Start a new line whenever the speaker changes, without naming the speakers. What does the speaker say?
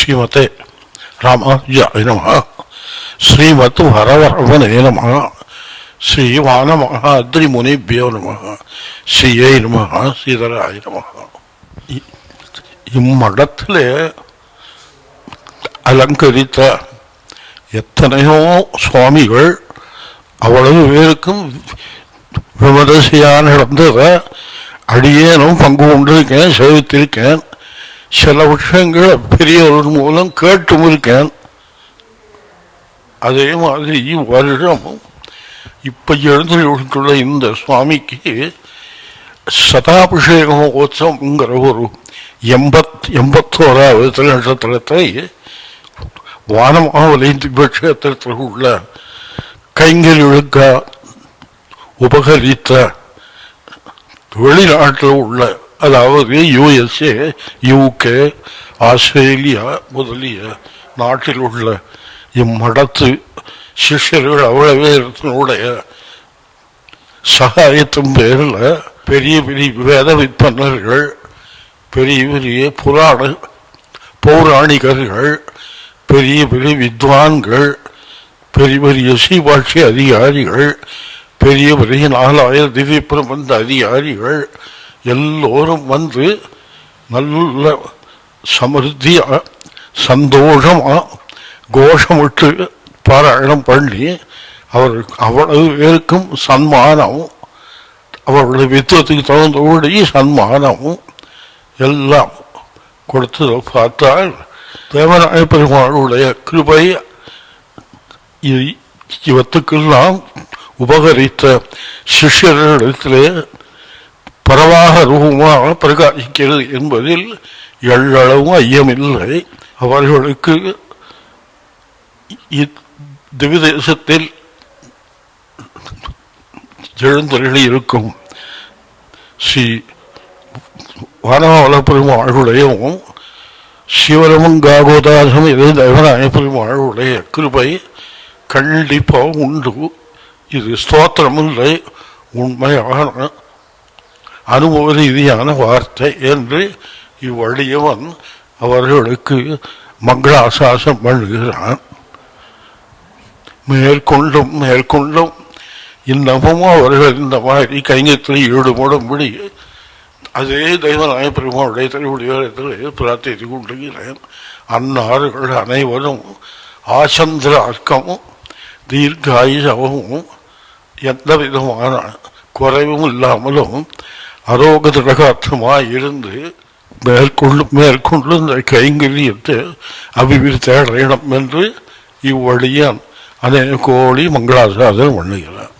ஸ்ரீமதே ராமானுஜாய நம. ஸ்ரீமத் வரவரவனே நம. ஸ்ரீவானமஹாத்ரி முனிபியோ நம. ஸ்ரீயை நம. ஸ்ரீதராய நம. இ- அலங்கரித்த எத்தனையோ சுவாமிகள் அவ்வளவு பேருக்கும் விமரிசையாக நடந்ததை அடியேனும் பங்கு கொண்டிருக்கேன் சேவித்திருக்கேன். சில விஷயங்களை பெரியவர்கள் மூலம் கேட்டும் இருக்கேன். அதே மாதிரி வருடம் இப்ப எழுந்துள்ள இந்த சுவாமிக்கு சதாபிஷேக மகோத்சவங்கிற ஒரு எண்பத் எண்பத்தோராவது நட்சத்திரத்தை வானமாவலை திவ்யக்ஷேத்திரத்தில் உள்ள கைங்கரிகளுக்க உபகரித்த வெளிநாட்டில் உள்ள அதாவது யுஎஸ்ஏ யூகே ஆஸ்திரேலியா முதலிய நாட்டில் உள்ள இம்மடத்து சிஷ்யர்கள் அவ்வளவு பேரத்தினுடைய சகாயத்தின் பேரில் பெரிய பெரிய வேத விற்பனர்கள் பெரிய பெரிய புராண பௌராணிகர்கள் பெரிய பெரிய வித்வான்கள் பெரிய பெரிய சீபாட்சி அதிகாரிகள் பெரிய பெரிய நாலாயிரம் திவ்ய பிரபந்த அதிகாரிகள் எல்லோரும் வந்து நல்ல சமிருத்தியாக சந்தோஷமாக கோஷமிட்டு பாராயணம் பண்ணி அவர் அவ்வளவு பேருக்கும் சன்மானம் அவர்களுடைய வித்துவத்துக்கு தகுந்தபடி சன்மானமும் எல்லாம் கொடுத்து பார்த்தால் தேவநாய பெருமாளுடைய கிருபை இவத்துக்கெல்லாம் உபகரித்த சிஷ்யர்களிடத்திலே பரவாக ரூபமாக பிரகாசிக்கிறது என்பதில் எள்ளளவும் ஐயமில்லை. அவர்களுக்கு இ- திவிதேசத்தில் எழுந்தருளி இருக்கும். ஸ்ரீ வானவல பெருமாளுடையவும் சிவரமும் காகோதாசம் இது தேவநாய பெருமாளுடைய கிருபை கண்டிப்பாக உண்டு. இது ஸ்தோத்திரம் இல்லை உண்மையான அனுபவ ரீதியான வார்த்தை என்று இவ்வழியவன் அவர்களுக்கு மங்களாசாசம் பண்ணுகிறான். மேற்கொண்டும் மேற்கொண்டும் இன்னமும் அவர்கள் இந்த மாதிரி கைங்கத்தில் ஈடுபடும்படி அதே தெய்வநாய பெருமாளுடைய திருவுடையத்தில் பிரார்த்தித்து கொண்டிருக்கிறேன். அன்னார்கள் அனைவரும் ஆசந்திர அர்க்கமும் தீர்க்காயுஷமும் எந்த விதமான குறைவும் இல்லாமலும் அரோக திரகாற்றமாய் இருந்து மேற்கொண்டு மேற்கொண்டு இந்த கைங்கரியத்தை அபிவிருத்தி அடையணும் என்று இவ்வழியான் அநேக கோழி மங்களாசாதனம் பண்ணுகிறான்